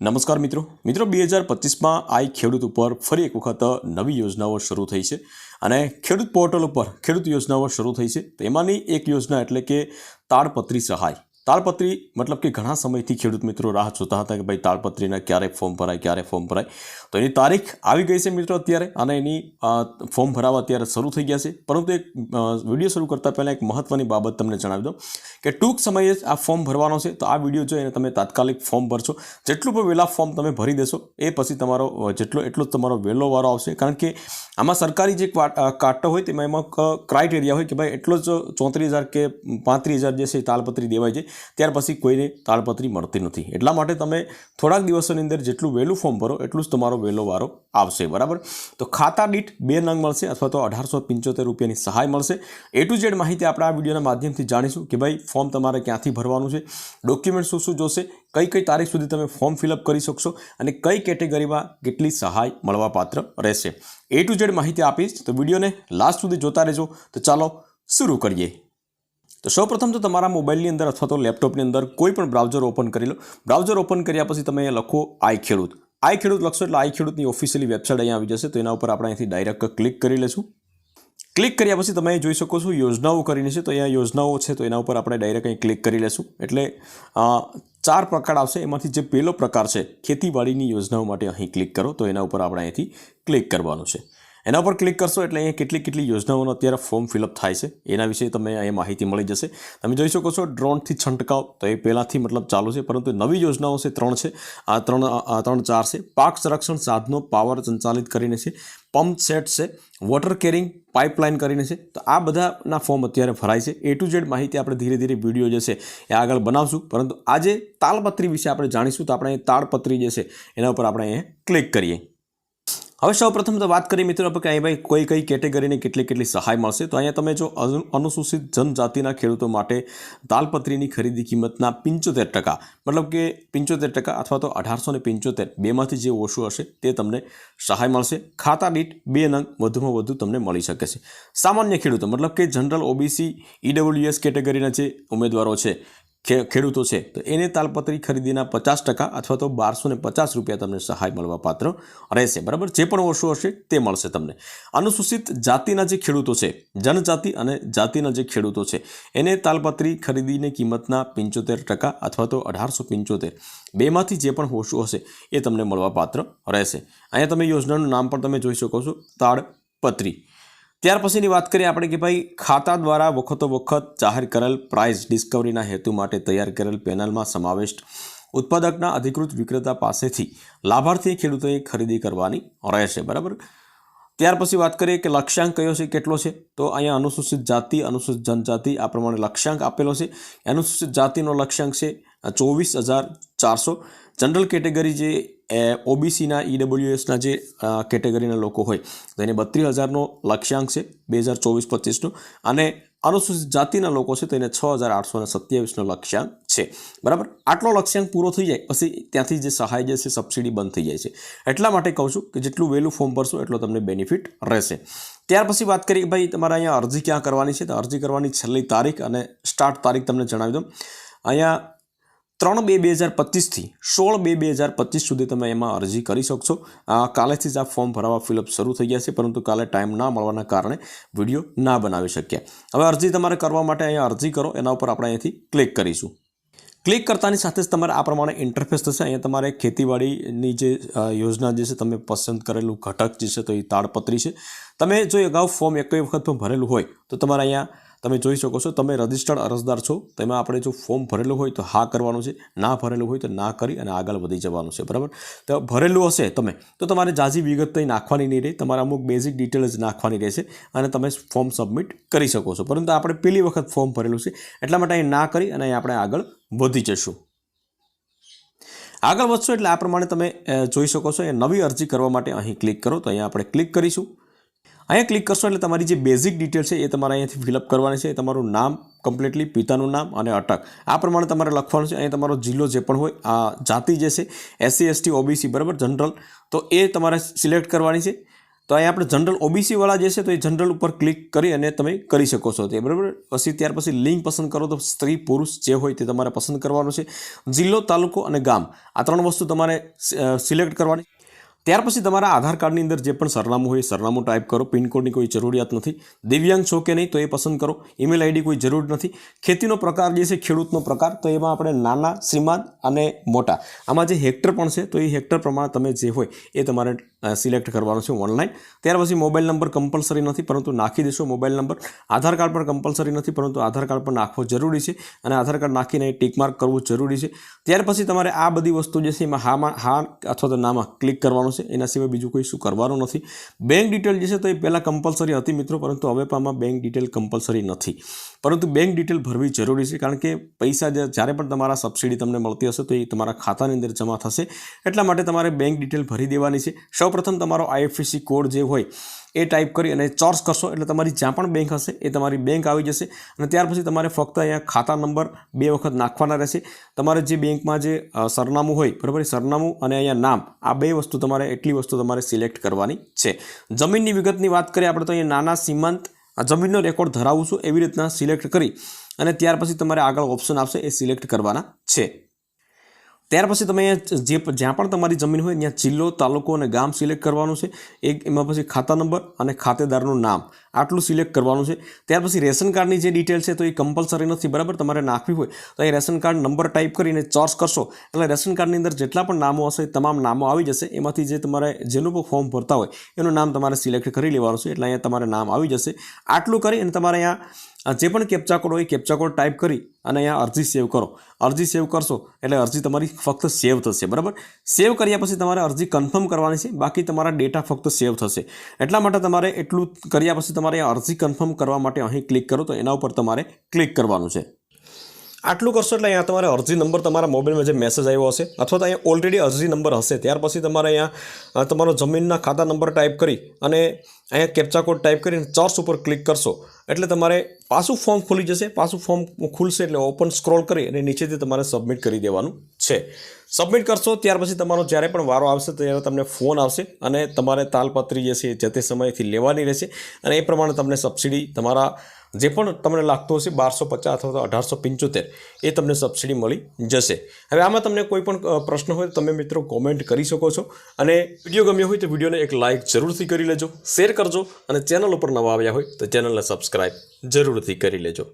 નમસ્કાર મિત્રો. મિત્રો, બે હજાર પચીસમાં આઈ ખેડૂત ઉપર ફરી એક વખત નવી યોજનાઓ શરૂ થઈ છે અને ખેડૂત પોર્ટલ ઉપર ખેડૂત યોજનાઓ શરૂ થઈ છે. તેમાંની એક યોજના એટલે કે તાડપત્રી સહાય. તાડપત્રી મતલબ કે ઘણા સમયથી ખેડૂત મિત્રો રાહ જોતા હતા કે ભાઈ તાડપત્રીના ક્યારે ફોર્મ ભરાય, ક્યારે ફોર્મ ભરાય? તો એની તારીખ આવી ગઈ છે મિત્રો અત્યારે અને એની ફોર્મ ભરાવા અત્યારે શરૂ થઈ ગયા છે. પરંતુ એક વીડિયો શરૂ કરતાં પહેલાં એક મહત્ત્વની બાબત તમને જણાવી દઉં કે ટૂંક સમયે જ આ ફોર્મ ભરવાનો છે. તો આ વીડિયો જોઈને તમે તાત્કાલિક ફોર્મ ભરશો. જેટલું પણ વહેલા ફોર્મ તમે ભરી દેશો, એ પછી તમારો જેટલો, એટલો જ તમારો વહેલો વારો આવશે. કારણ કે આમાં સરકારી જે કાટો હોય તેમાં એમાં ક્રાઇટેરિયા હોય કે ભાઈ, એટલો જ ચોત્રીસ હજાર કે પાંત્રીસ હજાર જે છે તાલપત્રી દેવાય છે. ત્યાર પછી કોઈને તાળપત્રી મળતી નથી. એટલા માટે તમે થોડાક દિવસોની અંદર જેટલું વહેલું ફોર્મ ભરો, એટલું જ તમારો વહેલો વારો આવશે, બરાબર? તો ખાતા દીઠ બે નંગ મળશે અથવા તો અઢારસો પંચોતેર રૂપિયાની સહાય મળશે. એ ટુ ઝેડ માહિતી આપણે આ વિડીયોના માધ્યમથી જાણીશું કે ભાઈ ફોર્મ તમારે ક્યાંથી ભરવાનું છે. ડોક્યુમેન્ટ શું શું જોશે, કઈ કઈ તારીખ સુધી તમે ફોર્મ ફિલઅપ કરી શકશો અને કઈ કેટેગરીમાં કેટલી સહાય મળવાપાત્ર રહેશે. એ ટુ ઝેડ માહિતી આપીશ, તો વિડીયોને લાસ્ટ સુધી જોતા રહેજો. તો ચાલો, શરૂ કરીએ. તો સૌપ્રથમ તો તમારા મોબાઈલની અંદર અથવા તો લેપટોપની અંદર કોઈ પણ બ્રાઉઝર ઓપન કરી લો. બ્રાઉઝર ઓપન કર્યા પછી તમે અહીંયા લખો આઈ ખેડૂત. આઈ ખેડૂત લખશો એટલે આઈ ખેડૂતની ઓફિશિયલી વેબસાઇટ અહીંયા આવી જશે. તો એના ઉપર આપણે અહીંથી ડાયરેક્ટ ક્લિક કરી લેશું. ક્લિક કર્યા પછી તમે જોઈ શકો છો યોજનાઓ કરીને છે. તો અહીંયા યોજનાઓ છે તો એના ઉપર આપણે ડાયરેક્ટ અહીં ક્લિક કરી લેશું. એટલે ચાર પ્રકાર આવશે. એમાંથી જે પહેલો પ્રકાર છે ખેતીવાડીની યોજનાઓ માટે અહીં ક્લિક કરો. તો એના ઉપર આપણે અહીંથી ક્લિક કરવાનું છે. એના પર ક્લિક કરશો એટલે અહીંયા કેટલી કેટલી યોજનાઓનો અત્યારે ફોર્મ ફિલઅપ થાય છે. એના વિશે તમને અહીંયા માહિતી મળી જશે. તમે જોઈ શકો છો ડ્રોનથી છંટકાવ તો એ પહેલાંથી મતલબ ચાલુ છે, પરંતુ નવી યોજનાઓ છે, ત્રણ છે. આ ત્રણ આ ત્રણ ચાર છે. પાક સંરક્ષણ સાધનો પાવર સંચાલિત કરીને છે. પંપ સેટ છે. વોટર કેરિંગ પાઇપલાઇન કરીને છે. તો આ બધાના ફોર્મ અત્યારે ભરાય છે. એ ટુ ઝેડ માહિતી આપણે ધીરે ધીરે વીડિયો જે છે એ આગળ બનાવશું. પરંતુ આજે તાલપત્રી વિશે આપણે જાણીશું. તો આપણે તાળપત્રી જે છે, એના ઉપર આપણે અહીંયા ક્લિક કરીએ. હવે સૌ પ્રથમ તો વાત કરીએ મિત્રો કે અહીં ભાઈ કોઈ કઈ કેટેગરીને કેટલી કેટલી સહાય મળશે. તો અહીંયા તમે જો અનુ- અનુસૂચિત જનજાતિના ખેડૂતો માટે દાલપત્રીની ખરીદી કિંમતના પંચોતેર ટકા, મતલબ કે પંચોતેર ટકા અથવા તો અઢારસો ને પંચોતેર બેમાંથી જે ઓછું હશે તે તમને સહાય મળશે. ખાતા દીઠ બે નંગ વધુમાં વધુ તમને મળી શકે છે. સામાન્ય ખેડૂતો, મતલબ કે જનરલ ઓબીસી, ઈડબ્લ્યુએસ કેટેગરીના જે ઉમેદવારો છે ખેડૂતો છે, તો એને તાલપત્રી ખરીદીના પચાસ ટકા અથવા તો બારસો ને પચાસ રૂપિયા તમને સહાય મળવા પાત્ર રહેશે. બરાબર? જે પણ ઓછું હશે તે મળશે તમને. અનુસૂચિત જાતિના જે ખેડૂતો છે, જનજાતિ અને જાતિના જે ખેડૂતો છે, એને તાલપત્રી ખરીદીની કિંમતના પંચોતેર ટકા અથવા તો અઢારસો પંચોતેર, બેમાંથી જે પણ ઓછું હશે એ તમને મળવા પાત્ર રહેશે. અહીંયા તમે યોજનાનું નામ પણ તમે જોઈ શકો છો. તાડપત્રી. ત્યાર પછીની વાત કરીએ આપણે કે ભાઈ, ખાતા દ્વારા વખતો વખત જાહેર કરેલ પ્રાઇઝ ડિસ્કવરીના હેતુ માટે તૈયાર કરેલ પેનલમાં સમાવિષ્ટ ઉત્પાદકના અધિકૃત વિક્રેતા પાસેથી લાભાર્થી ખેડૂતોએ ખરીદી કરવાની રહેશે, બરાબર? ત્યાર પછી વાત કરીએ કે લક્ષ્યાંક કયો છે, કેટલો છે? તો અહીંયા અનુસૂચિત જાતિ, અનુસૂચિત જનજાતિ, આ પ્રમાણે લક્ષ્યાંક આપેલો છે. અનુસૂચિત જાતિનો લક્ષ્યાંક છે ચોવીસ હજાર ચારસો જનરલ કેટેગરી જે ઓબીસીના ઈડબ્લ્યુએસના જે કેટેગરીના લોકો હોય, તો એને બત્રીસ હજારનો લક્ષ્યાંક છે, બે હજાર ચોવીસ પચીસનો. અને અનુસૂચિત જાતિના લોકો છે, તો એને છ હજાર આઠસો અને સત્યાવીસનો લક્ષ્યાંક છે. બરાબર? આટલો લક્ષ્યાંક પૂરો થઈ જાય, પછી ત્યાંથી જે સહાય જે છે, સબસિડી બંધ થઈ જાય છે. એટલા માટે કહું છું કે જેટલું વહેલું ફોર્મ ભરશો, એટલો તમને બેનિફિટ રહેશે. ત્યાર પછી વાત કરીએ કે ભાઈ, તમારે અહીંયા અરજી ક્યાં કરવાની છે? તો અરજી કરવાની છેલ્લી તારીખ અને સ્ટાર્ટ તારીખ તમને જણાવી દઉં. અહીંયા ત્રણ બે બે હજાર પચીસથી સોળ બે બે હજાર પચીસ સુધી તમે એમાં અરજી કરી શકશો. કાલેથી જ આ ફોર્મ ભરાવા ફિલઅપ શરૂ થઈ ગયા છે, પરંતુ કાલે ટાઈમ ના મળવાના કારણે વીડિયો ના બનાવી શક્યા. હવે અરજી તમારે કરવા માટે અહીંયા અરજી કરો, એના ઉપર આપણે અહીંયાથી ક્લિક કરીશું. ક્લિક કરતાની સાથે જ તમારે આ પ્રમાણે ઇન્ટરફેસ થશે. અહીંયા તમારે ખેતીવાડીની જે યોજના જે છે, તમે પસંદ કરેલું ઘટક જે છે, તો એ તાડપત્રી છે. તમે જો અગાઉ ફોર્મ એક વખત પણ ભરેલું હોય, તો તમારે અહીંયા તમે જોઈ શકો છો, તમે રજિસ્ટર્ડ અરજદાર છો, તેમાં આપણે જો ફોર્મ ભરેલું હોય તો હા કરવાનું છે, ના ભરેલું હોય તો ના કરી અને આગળ વધી જવાનું છે, બરાબર? તો ભરેલું હશે તમે, તો તમારે જાજી વિગત કંઈ નાખવાની નહીં રહે, તમારે અમુક બેઝિક ડિટેલ્સ નાખવાની રહેશે અને તમે ફોર્મ સબમિટ કરી શકો છો. પરંતુ આપણે પહેલી વખત ફોર્મ ભરેલું છે, એટલા માટે અહીં ના કરી અને આપણે આગળ વધી જશું. આગળ વધશો એટલે આ પ્રમાણે તમે જોઈ શકો છો, એ નવી અરજી કરવા માટે અહીં ક્લિક કરો, તો અહીંયા આપણે ક્લિક કરીશું. અહીંયા ક્લિક કરશો એટલે તમારી જે બેઝિક ડિટેલ છે એ તમારે અહીંયાથી ફિલઅપ કરવાની છે. તમારું નામ કમ્પ્લીટલી પિતાનું નામ અને અટક. આ પ્રમાણે તમારે લખવાનું છે. અહીંયા તમારો જિલ્લો જે પણ હોય, આ જાતિ જે છે એસસી એસટી ઓબીસી બરાબર? જનરલ તો એ તમારે સિલેક્ટ કરવાની છે. તો અહીંયા આપણે જનરલ ઓબીસીવાળા જે છે, તો એ જનરલ ઉપર ક્લિક કરી અને તમે કરી શકો છો તે, બરાબર? પછી ત્યાર પછી લિંક પસંદ કરો તો સ્ત્રી, પુરુષ જે હોય તે તમારે પસંદ કરવાનું છે. જિલ્લો, તાલુકો અને ગામ. આ ત્રણ વસ્તુ તમારે સિલેક્ટ કરવાની. ત્યાર પછી તમારા આધાર કાર્ડની અંદર જે પણ સરનામું હોય સરનામું ટાઈપ કરો. પિનકોડની કોઈ જરૂરિયાત નથી. દિવ્યાંગ છો કે નહીં તો એ પસંદ કરો. ઈમેલ આઈડી કોઈ જરૂર નથી. ખેતીનો પ્રકાર જે છે, ખેડૂતનો પ્રકાર, તો એમાં આપણે નાના, શ્રીમાન અને મોટા. આમાં જે હેક્ટર પણ છે, તો એ હેક્ટર પ્રમાણે તમે જે હોય એ તમારે સિલેક્ટ કરવાનો છે ઓનલાઈન ત્યાર પછી મોબાઈલ નંબર કમ્પલસરી નથી, પરંતુ નાખી દેશો મોબાઈલ નંબર. આધાર કાર્ડ પણ કમ્પલસરી નથી, પરંતુ આધાર કાર્ડ પણ નાખવો જરૂરી છે અને આધાર કાર્ડ નાખીને ટીક માર્ક કરવું જરૂરી છે. ત્યાર પછી તમારે આ બધી વસ્તુ જે છે એમાં હામાં હા અથવા તો નામાં ક્લિક કરવાનું છે એના સિવાય બીજું કોઈ શું કરવાનું નથી. બેંક ડિટેલ જે છે તો એ પહેલાં કમ્પલસરી હતી મિત્રો, પરંતુ હવે પણ આમાં બેંક ડિટેલ કમ્પલસરી નથી. પરંતુ બેંક ડિટેલ ભરવી જરૂરી છે, કારણ કે પૈસા જ્યારે પણ તમારા સબસિડી તમને મળતી હશે તો એ તમારા ખાતાની અંદર જમા થશે. એટલા માટે તમારે બેંક ડિટેલ ભરી દેવાની છે. સૌપ્રથમ તમારો આઈએફએસસી કોડ જે હોય એ ટાઈપ કરી અને ચોર્સ કરશો એટલે તમારી જ્યાં પણ બેંક હશે એ તમારી બેંક આવી જશે અને ત્યાર પછી તમારે ફક્ત અહીંયા ખાતા નંબર બે વખત નાખવાના રહેશે. તમારે જે બેંકમાં જે સરનામું હોય, બરાબર સરનામું અને અહીંયા નામ, આ બે વસ્તુ તમારે, એટલી વસ્તુ તમારે સિલેક્ટ કરવાની છે. જમીનની વિગતની વાત કરીએ, આપણે તો અહીંયા નાના, સીમાંત જમીનનો રેકોર્ડ ધરાવું છું એવી રીતના સિલેક્ટ કરી અને ત્યાર પછી તમારે આગળ ઓપ્શન આપશે એ સિલેક્ટ કરવાના છે. ત્યાર પછી તમે જે જ્યાં પણ તમારી જમીન હોય, ત્યાં જિલ્લો, તાલુકો અને ગામ સિલેક્ટ કરવાનું છે. એક એમાં પછી ખાતા નંબર અને ખાતેદારનું નામ. આટલું સિલેક્ટ કરવાનું છે. ત્યાર પછી રેશન કાર્ડની જે ડિટેલ છે, તો એ કમ્પલસરી નથી, બરાબર? તમારે નાખવી હોય, તો એ રેશન કાર્ડ નંબર ટાઈપ કરીને ચોર્સ કરશો. એટલે રેશન કાર્ડની અંદર જેટલા પણ નામો હશે તમામ નામો આવી જશે. એમાંથી જે તમારે જેનું પણ ફોર્મ ભરતા હોય, એનું નામ તમારે સિલેક્ટ કરી લેવાનું છે. એટલે અહીંયા તમારે નામ આવી જશે. આટલું કરી અને તમારે અહીંયા જે પણ કેપ્ચા કોડ હોય કેપ્ચા કોડ ટાઈપ કરી અને અહીંયા અરજી સેવ કરો. અરજી સેવ કરશો એટલે અરજી તમારી ફક્ત સેવ થશે, બરાબર? સેવ કર્યા પછી તમારે અરજી કન્ફર્મ કરવાની છે, બાકી તમારા ડેટા ફક્ત સેવ થશે. એટલા માટે તમારે એટલું કર્યા પછી તમારે અરજી કન્ફર્મ કરવા માટે અહીં ક્લિક કરો તો એના ઉપર તમારે ક્લિક કરવાનું છે. આટલું કરશો એટલે અહીંયા તમારે અરજી નંબર તમારા મોબાઈલમાં જે મેસેજ આવ્યો હશે, અથવા તો અહીંયા ઓલરેડી અરજી નંબર હશે. ત્યાર પછી તમારે અહીંયા તમારો જમીનના ખાતા નંબર ટાઈપ કરી અને અહીંયા કેપ્ચા કોડ ટાઈપ કરીને ચર્ચ ઉપર ક્લિક કરશો. એટલે તમારે પાછું ફોર્મ ખુલી જશે. પાછું ફોર્મ ખુલશે એટલે ઓપન સ્ક્રોલ કરી અને નીચેથી તમારે સબમિટ કરી દેવાનું છે. સબમિટ કરશો, ત્યાર પછી તમારો જ્યારે પણ વારો આવશે ત્યારે તમને ફોન આવશે અને તમારે તાલપત્રી જે છે જે તે સમયથી લેવાની રહેશે અને એ પ્રમાણે તમને સબસિડી તમારા જે પણ તમને લાગતું હશે બારસો પચાસ અથવા તો અઢારસો પંચોતેર, એ તમને સબસિડી મળી જશે. હવે આમાં તમને કોઈ પણ પ્રશ્ન હોય તો તમે મિત્રો કોમેન્ટ કરી શકો છો. અને વીડિયો ગમ્યો હોય તો વિડીયોને એક લાઇક જરૂરથી કરી લેજો શેર કરજો અને ચેનલ ઉપર નવા આવ્યા હોય તો ચેનલને સબસ્ક્રાઈબ જરૂરથી કરી લેજો.